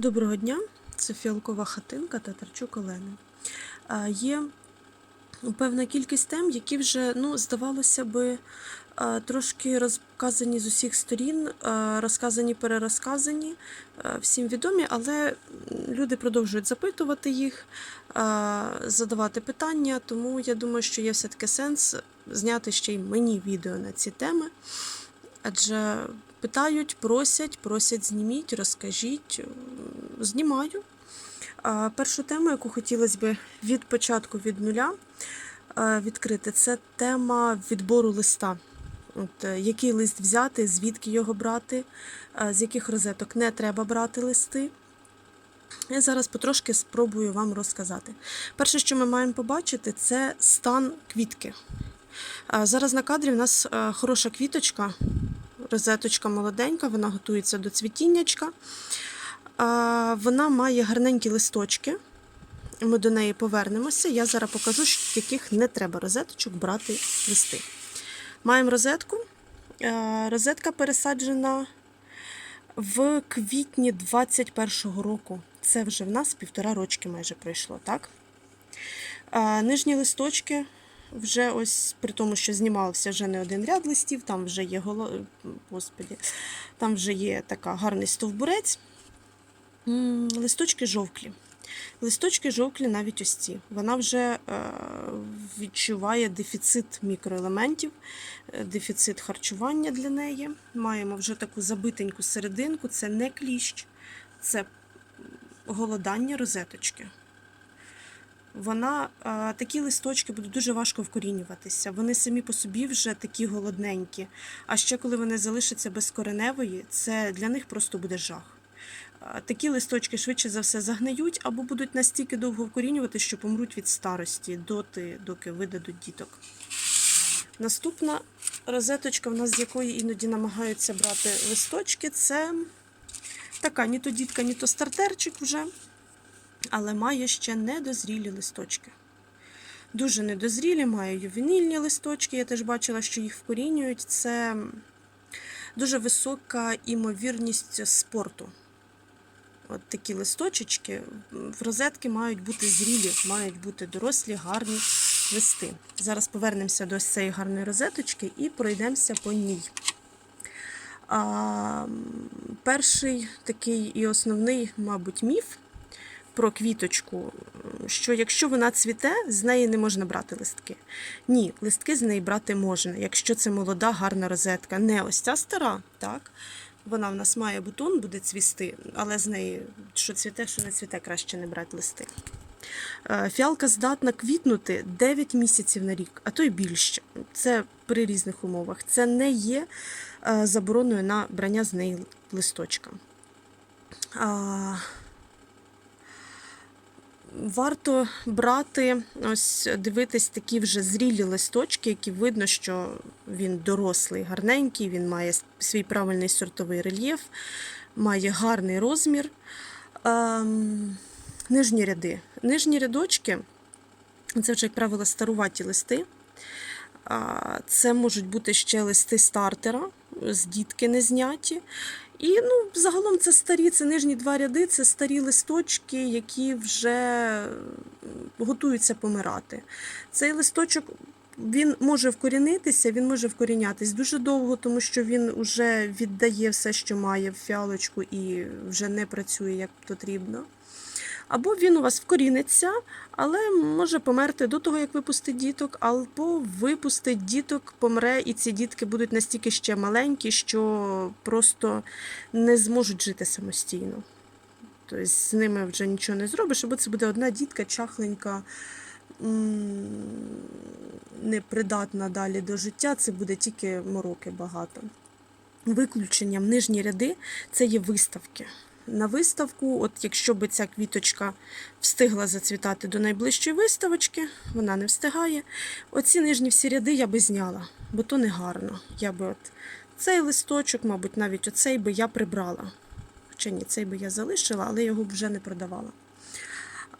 Доброго дня, це фіалкова хатинка Татарчук Олени. Є певна кількість тем, які вже, ну, здавалося би, трошки розказані з усіх сторін, розказані, перерозказані, всім відомі, але люди продовжують запитувати їх, задавати питання, тому я думаю, що є все-таки сенс зняти ще й мені відео на ці теми. Адже питають, просять, просять, зніміть, розкажіть. Знімаю. Першу тему, яку хотілося б від початку від нуля е, відкрити, це тема відбору листа. От, е, який лист взяти, звідки його брати, е, з яких розеток не треба брати листи. Я зараз потрошки спробую вам розказати. Перше, що ми маємо побачити, це стан квітки. Зараз на кадрі в нас е, хороша квіточка, розеточка молоденька, вона готується до цвітіннячка. Вона має гарненькі листочки. Ми до неї повернемося. Я зараз покажу, з яких не треба розеточок брати листи. Маємо розетку. Розетка пересаджена в квітні 21-го року. Це вже в нас півтора рочки майже пройшло, так? Нижні листочки вже ось при тому, що знімався вже не один ряд листів, там вже є голо... Господі, там вже є така гарний стовбурець. Листочки жовклі. Листочки жовклі навіть ось ці. Вона вже е, відчуває дефіцит мікроелементів, е, дефіцит харчування для неї. Маємо вже таку забитеньку серединку. Це не кліщ, це голодання розеточки. Вона, е, такі листочки будуть дуже важко вкорінюватися. Вони самі по собі вже такі голодненькі. А ще коли вони залишаться без кореневої, це для них просто буде жах. Е, Такі листочки швидше за все загниють або будуть настільки довго вкорінювати, що помруть від старості, доти, доки видадуть діток. Наступна розеточка, в нас з якої іноді намагаються брати листочки, це така ні то дітка, ні то стартерчик вже, але має ще недозрілі листочки. Дуже недозрілі, має ювенільні листочки. Я теж бачила, що їх вкорінюють. Це дуже висока імовірність спорту. От такі листочечки в розетки мають бути зрілі, мають бути дорослі, гарні листи. Зараз повернемося до цієї гарної розеточки і пройдемося по ній. А, перший такий і основний, мабуть, міф про квіточку, що якщо вона цвіте, з неї не можна брати листки. Ні, листки з неї брати можна, якщо це молода, гарна розетка. Не ось ця стара, так? Вона в нас має бутон, буде цвісти, але з неї, що цвіте, що не цвіте, краще не брати листи. Е, Фіалка здатна квітнути 9 місяців на рік, а то й більше. Це при різних умовах. Це не є е, забороною на брання з неї листочка. Варто брати, ось дивитись такі вже зрілі листочки, які видно, що він дорослий, гарненький, він має свій правильний сортовий рельєф, має гарний розмір. Ем, нижні ряди. Нижні рядочки це вже, як правило, старуваті листи. Це можуть бути ще листи стартера, з дітки не зняті. І ну, загалом це старі, це нижні два ряди, це старі листочки, які вже готуються помирати. Цей листочок він може вкорінитися, він може вкорінятись дуже довго, тому що він вже віддає все, що має в фіалочку, і вже не працює як потрібно. Або він у вас вкоріниться, але може померти до того, як випустить діток, або випустить діток, помре, і ці дітки будуть настільки ще маленькі, що просто не зможуть жити самостійно. Тобто з ними вже нічого не зробиш, або це буде одна дітка чахленька, непридатна далі до життя, це буде тільки мороки багато. Виключенням нижні ряди це є виставки на виставку. От якщо би ця квіточка встигла зацвітати до найближчої виставочки, вона не встигає. Оці нижні всі ряди я би зняла, бо то не гарно. Я би от цей листочок, мабуть, навіть оцей би я прибрала. Хоча ні, цей би я залишила, але його б вже не продавала.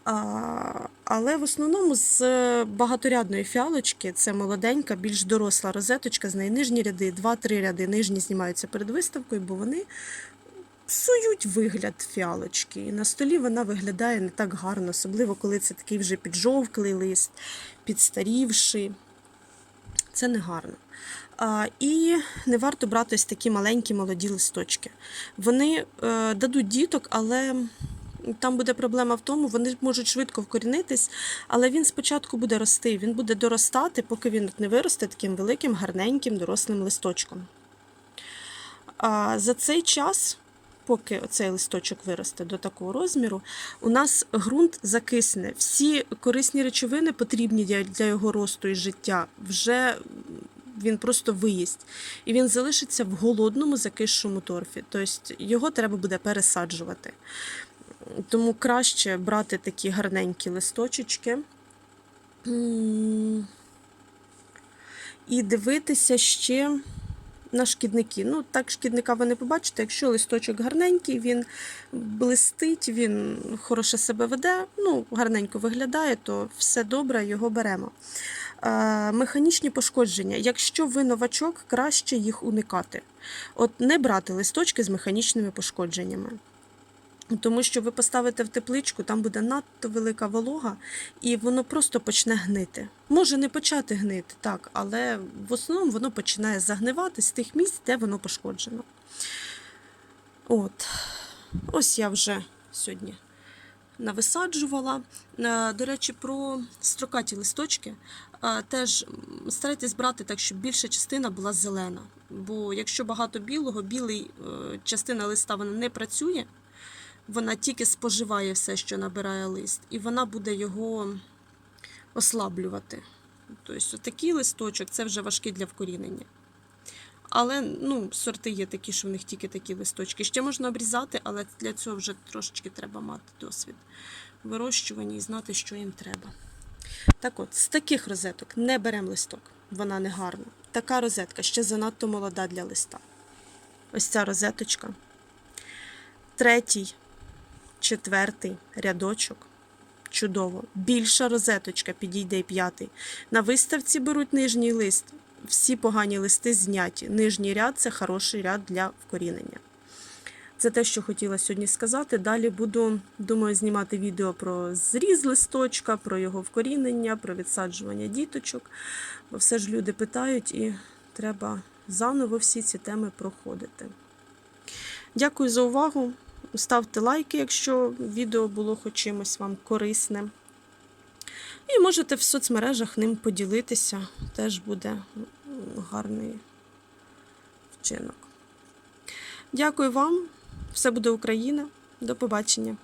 А, але в основному з багаторядної фіалочки це молоденька, більш доросла розеточка, з неї нижні ряди, 2-3 ряди нижні знімаються перед виставкою, бо вони псують вигляд фіалочки. І на столі вона виглядає не так гарно, особливо коли це такий вже піджовклий лист, підстарівший. Це не гарно. І не варто брати ось такі маленькі молоді листочки. Вони е, дадуть діток, але там буде проблема в тому, вони можуть швидко вкорінитись, але він спочатку буде рости, він буде доростати, поки він не виросте таким великим, гарненьким дорослим листочком. За цей час, поки оцей листочок виросте до такого розміру, у нас ґрунт закисне. Всі корисні речовини, потрібні для- його росту і життя, вже він просто виїсть. І він залишиться в голодному закисшому торфі. Тобто його треба буде пересаджувати. Тому краще брати такі гарненькі листочечки. І дивитися ще на шкідники. Ну, так шкідника ви не побачите. Якщо листочок гарненький, він блистить, він хороше себе веде, ну, гарненько виглядає, то все добре, його беремо. Е, механічні пошкодження. Якщо ви новачок, краще їх уникати. От не брати листочки з механічними пошкодженнями. Тому що ви поставите в тепличку, там буде надто велика волога, і воно просто почне гнити. Може не почати гнити, так, але в основному воно починає загнивати з тих місць, де воно пошкоджено. От. Ось я вже сьогодні нависаджувала. Е, До речі, про строкаті листочки. Е, Теж старайтесь брати так, щоб більша частина була зелена. Бо якщо багато білого, білий е, частина листа вона не працює, вона тільки споживає все, що набирає лист, і вона буде його ослаблювати. Тобто, такий листочок це вже важкий для вкорінення. Але ну, сорти є такі, що в них тільки такі листочки. Ще можна обрізати, але для цього вже трошечки треба мати досвід вирощування і знати, що їм треба. Так от, з таких розеток не беремо листок, вона не гарна. Така розетка ще занадто молода для листа. Ось ця розеточка. Третій, четвертий рядочок. Чудово. Більша розеточка підійде й п'ятий. На виставці беруть нижній лист. Всі погані листи зняті. Нижній ряд це хороший ряд для вкорінення. Це те, що хотіла сьогодні сказати. Далі буду, думаю, знімати відео про зріз листочка, про його вкорінення, про відсаджування діточок. Бо все ж люди питають і треба заново всі ці теми проходити. Дякую за увагу. Ставте лайки, якщо відео було хоч чимось вам корисним. І можете в соцмережах ним поділитися. Теж буде гарний вчинок. Дякую вам. Все буде Україна. До побачення.